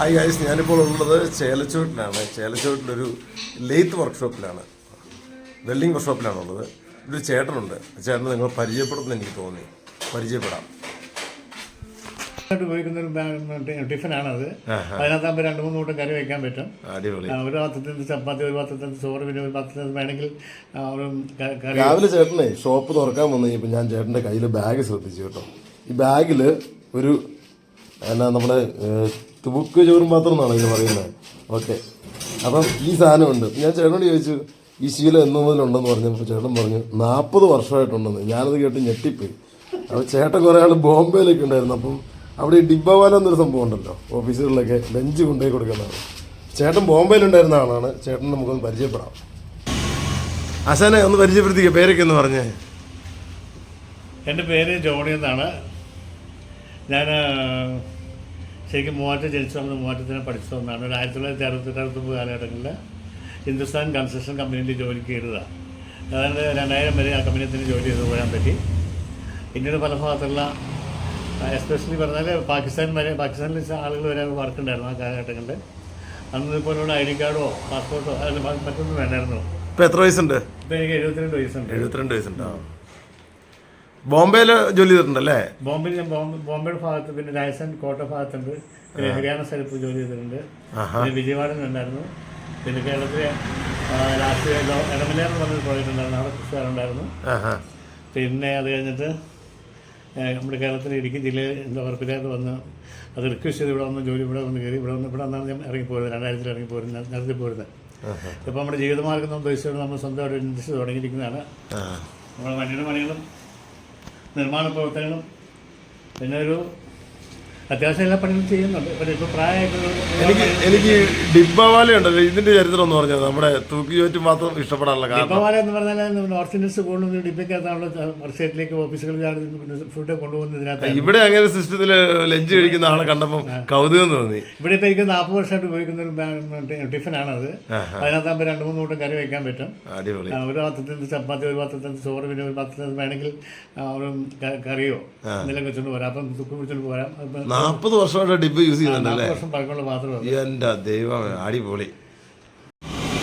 Hi guys ഞാനിപ്പോൾ ഉള്ളത് ചേലച്ചോട്ടിലാണ് ചേലച്ചോട്ടിലൊരു lathe വർക്ക്ഷോപ്പിലാണ് welding വർക്ക്ഷോപ്പിലാണ് ഉള്ളത്. ഒരു ചേട്ടനുണ്ട്. ചേട്ടന് നിങ്ങൾ പരിചയപ്പെടുമെന്ന് എനിക്ക് തോന്നി. പരിചയപ്പെടാം. ഉപയോഗിക്കുന്ന ടിഫിനാണത്. അതിനകത്താകുമ്പോൾ രണ്ട് മൂന്ന് കൂട്ടം കറി വയ്ക്കാൻ പറ്റും. ഒരു പാത്രത്തിൽ ചപ്പാത്തി ഒരു പാത്രത്തിൽ ചോറ് പിന്നെ ഒരു പാത്രത്തിൽ വേണമെങ്കിൽ രാവിലെ ചേട്ടനെ ഷോപ്പ് തുറക്കാൻ വന്നു കഴിഞ്ഞപ്പോൾ ഞാൻ ചേട്ടന്റെ കയ്യിൽ ബാഗ് ശ്രദ്ധിച്ചു കേട്ടോ. ഈ ബാഗിൽ ഒരു എന്നാ നമ്മുടെ ഏഹ്, തുബുക്ക് ചോറും പാത്രം എന്നാണ് ഇതിന് പറയുന്നത്? ഓക്കെ. അപ്പം ഈ സാധനമുണ്ട്. ഞാൻ ചേട്ടനോട് ചോദിച്ചു ഈ ശീലം എന്ന് മുതലുണ്ടെന്ന് പറഞ്ഞപ്പോൾ ചേട്ടൻ പറഞ്ഞു നാൽപ്പത് വർഷമായിട്ടുണ്ടെന്ന്. ഞാനത് കേട്ട് ഞെട്ടിപ്പോയി. അപ്പോൾ ചേട്ടൻ കുറേ ആൾ ബോംബെയിലൊക്കെ ഉണ്ടായിരുന്നു. അപ്പം അവിടെ ഈ ഡിബ്ബവാല എന്നൊരു സംഭവം ഉണ്ടല്ലോ ഓഫീസുകളിലൊക്കെ ലഞ്ച് കൊണ്ടുപോയി കൊടുക്കുന്നതാണ്. ചേട്ടൻ ബോംബെയിലുണ്ടായിരുന്ന ആളാണ്. ചേട്ടൻ നമുക്കൊന്ന് പരിചയപ്പെടാം. അസാനെ ഒന്ന് പരിചയപ്പെടുത്തിക്കുക പേരൊക്കെ ഒന്ന് പറഞ്ഞേ. എന്റെ പേര് ജോണി എന്നാണ്. ഞാൻ ശരിക്കും മൂവാറ്റം ജനിച്ചു വന്നത് മൂവാറ്റത്തിനെ പഠിച്ചു വന്നതാണ് ഒരു ആയിരത്തി തൊള്ളായിരത്തി അറുപത്തെട്ട് അറുപത്തൊമ്പത് കാലഘട്ടങ്ങളിൽ ഹിന്ദുസ്ഥാൻ കൺസ്ട്രക്ഷൻ കമ്പനിയിൽ ജോലി കയറുകയാണ് അതായത് രണ്ടായിരം വരെ ആ കമ്പനിയിൽ തന്നെ ജോലി ചെയ്ത് പോകാൻ പറ്റി. ഇന്ത്യയുടെ പല ഭാഗത്തുള്ള എസ്പെഷ്യലി പറഞ്ഞാൽ പാകിസ്ഥാൻ വരെ പാകിസ്ഥാനിൽ ആളുകൾ വരെ വർക്ക് ഉണ്ടായിരുന്നു ആ കാലഘട്ടങ്ങളിൽ അന്ന് ഇപ്പോഴുള്ള ഐ ഡി കാർഡോ പാസ്പോർട്ടോ അതിൽ മറ്റൊന്നും വേണ്ടായിരുന്നു. ഇപ്പോൾ എത്ര വയസ്സുണ്ട്? ഇപ്പോൾ എനിക്ക് എഴുപത്തിരണ്ട് വയസ്സുണ്ട്. എഴുപത്തിരണ്ട് വയസ്സുണ്ട്. ആ. ബോംബെയിൽ ജോലി ചെയ്തിട്ടുണ്ടല്ലേ? ബോംബെയിൽ ഞാൻ ബോംബെ ബോംബെയുടെ ഭാഗത്ത് പിന്നെ രാജസ്ഥാൻ കോട്ട ഭാഗത്തുണ്ട്. പിന്നെ ഹരിയാന സ്ഥലത്ത് ജോലി ചെയ്തിട്ടുണ്ട്. പിന്നെ വിജയവാഡൻ ഉണ്ടായിരുന്നു പിന്നെ കേരളത്തിലെ രാഷ്ട്രീയ ഇടമലയാർ എന്ന് പറഞ്ഞൊരു പ്രോജക്റ്റ് ഉണ്ടായിരുന്നു. അവിടെ കൃഷിക്കാരുണ്ടായിരുന്നു പിന്നെ അത് കഴിഞ്ഞിട്ട് നമ്മുടെ കേരളത്തിലെ ഇടുക്കി ജില്ലയിൽ എന്താ ഉറപ്പില്ലാതെ വന്ന് അത് റിക്വസ്റ്റ് ചെയ്ത് ഇവിടെ വന്ന് ജോലി ഇവിടെ വന്ന് കയറി ഇവിടെ വന്ന് ഇവിടെ വന്നാൽ ഞാൻ ഇറങ്ങിപ്പോയത് രണ്ടായിരത്തിൽ ഇറങ്ങിപ്പോരുന്നത് നടത്തി പോരുന്നത് ഇപ്പം നമ്മുടെ ജീവിതമാർഗം ഉദ്ദേശിച്ചുകൊണ്ട് നമ്മൾ സ്വന്തമായിട്ട് ഇൻഡസ്ട്രി തുടങ്ങിയിരിക്കുന്നതാണ്. നമ്മുടെ മണ്ണിനും പണികളും നിർമ്മാണ പ്രവർത്തനങ്ങളും പിന്നെ ഒരു അത്യാവശ്യം എല്ലാ പണികളും ചെയ്യുന്നുണ്ട്. പക്ഷേ ഇപ്പോൾ പ്രായമായിട്ടുള്ള എനിക്ക് എനിക്ക് ഡിബ്ബവാല ഉണ്ടല്ലോ ഇതിന്റെ ചരിത്രം എന്ന് പറഞ്ഞത് നമ്മുടെ തൂക്കി ചോറ്റും മാത്രം ഇഷ്ടപ്പെടാനുള്ള കാരണം. ഡിപ്പമാല എന്ന് പറഞ്ഞാൽ നോർത്ത് ഇന്ത്യൻസ് കൊണ്ടുവന്ന് ഡിപ്പയ്ക്കകത്താണല്ലോ വർഷത്തിലേക്ക് ഓഫീസുകളിലാണ് ഫുഡ് കൊണ്ടുപോകുന്നതിനകത്ത് ഇവിടെ അങ്ങനെ സിസ്റ്റത്തിൽ ലഞ്ച് കഴിക്കുന്ന ആളെ കണ്ടപ്പോൾ കൗതുകം തോന്നി. ഇവിടെ ഇപ്പോൾ എനിക്ക് നാൽപ്പത് വർഷമായിട്ട് ഉപയോഗിക്കുന്ന ഒരു ബാ- ടിഫിനാണത് അതിനകത്താകുമ്പോൾ രണ്ട് മൂന്ന് കൂട്ടം കറി വയ്ക്കാൻ പറ്റും. അടിപൊളി. ആ, ഒരു പാത്രത്തിൽ ചപ്പാത്തി ഒരു പാത്രത്തിൽ ചോറ് പിന്നെ ഒരു പാത്രത്തിൽ വേണമെങ്കിൽ ആ, ഒരു ക- കറിയോ എന്തെങ്കിലും വെച്ചുകൊണ്ട് പോരാം. അപ്പം തുക്ക് പിടിച്ചുകൊണ്ട് പോരാം. അപ്പം നാൽപ്പത് വർഷമായിട്ട് ഡിബ്ബ യൂസ് ചെയ്യുന്നുണ്ടല്ലേ നാൽപ്പത് വർഷം പഴക്കമുള്ള പാത്രമാണ് എന്റെ ദൈവമേ अड़ीबोली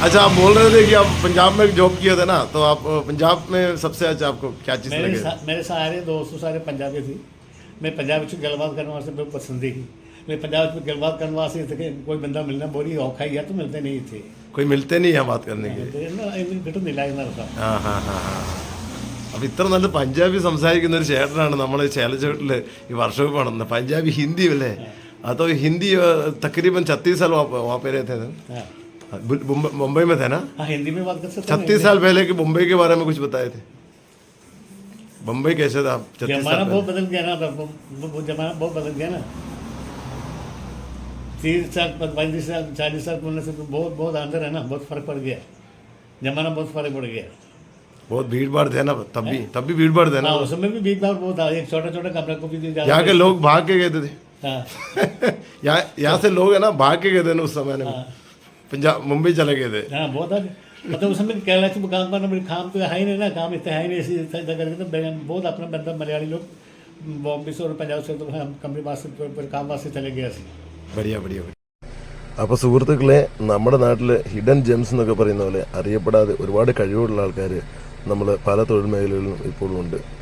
अच्छा आप बोल रहे थे कि आप पंजाब में जॉब किए थे ना तो आप अ, पंजाब में सबसे अच्छा आपको क्या चीज़ मेरे लगे सा, मेरे सारे दोस्त सारे पंजाबी थी मैं पंजाब में गलबात करने वास्ते बहुत पसंद थी मैं पंजाब में गलबात करने वास्ते थे कि कोई बंदा मिलना बोली औखा ही है तो मिलते नहीं थे कोई मिलते नहीं यहाँ बात करने के लिए ഇത് എന്ന് ഇത് കിട്ടുന്നില്ല എന്നർത്ഥം ആ ഹാ ഹാ ഹാ അപ്പൊ ഇത്ര നല്ല പഞ്ചാബി സംസാരിക്കുന്ന ഒരു ചേട്ടനാണ് നമ്മൾ ചേലച്ചോട്ടിൽ ഈ വർക്ക്ഷോപ്പ് നടന്നത് പഞ്ചാബി ഹിന്ദി അല്ലേ അതോ हिंदी अ, तकरीबन छत्तीस साल वहाँ पे- वहाँ पे रहते थे हाँ बुल- मुंबई मुंबई में थे ना हाँ हिंदी में बात कर सकते हैं छत्तीस साल पहले के मुंबई के बारे में कुछ बताए थे मुंबई कैसे था छत्तीस जमाना साल बहुत बदल गया ना तब वो- वो जमाना बहुत बदल गया ना तीस साल पैंतीस साल चालीस साल बोलने से तो बहुत बहुत अंदर है ना बहुत फर्क पड़ गया जमाना बहुत फर्क पड़ गया बहुत भीड़ भाड़ थे ना तब भी तब भी भीड़ भाड़ थे ना हाँ उसमें भी भीड़ भाड़ बहुत था एक छोटा छोटा कमरा को भी ज्यादा यहाँ के लोग भाग के गए थे हाँ यहाँ यहाँ से लोग है ना भाग के गए थे ना उस समय में पंजाब मुंबई चले गए थे हाँ बहुत है मतलब उस समय केरला से काम करना मेरे काम तो है ही नहीं ना काम इतना है ही नहीं इसी तरह करके तो बे- बहुत अपना बंदा मलयाली लोग बॉम्बे से और पंजाब से तो हम कंपनी पास से पर- पर काम वास्ते चले गए थे ബടിയ ബടിയ അപ്പോൾ സുഹൃത്തുക്കളെ നമ്മുടെ നാട്ടിൽ ഹിഡൻ ജെംസ് എന്നൊക്കെ പറയുന്ന പോലെ അറിയപ്പെടാതെ ഒരുപാട് കഴിവുള്ള ആൾക്കാർ നമ്മൾ പല തൊഴിൽ മേഖലകളിലും ഇപ്പോഴും ഉണ്ട്.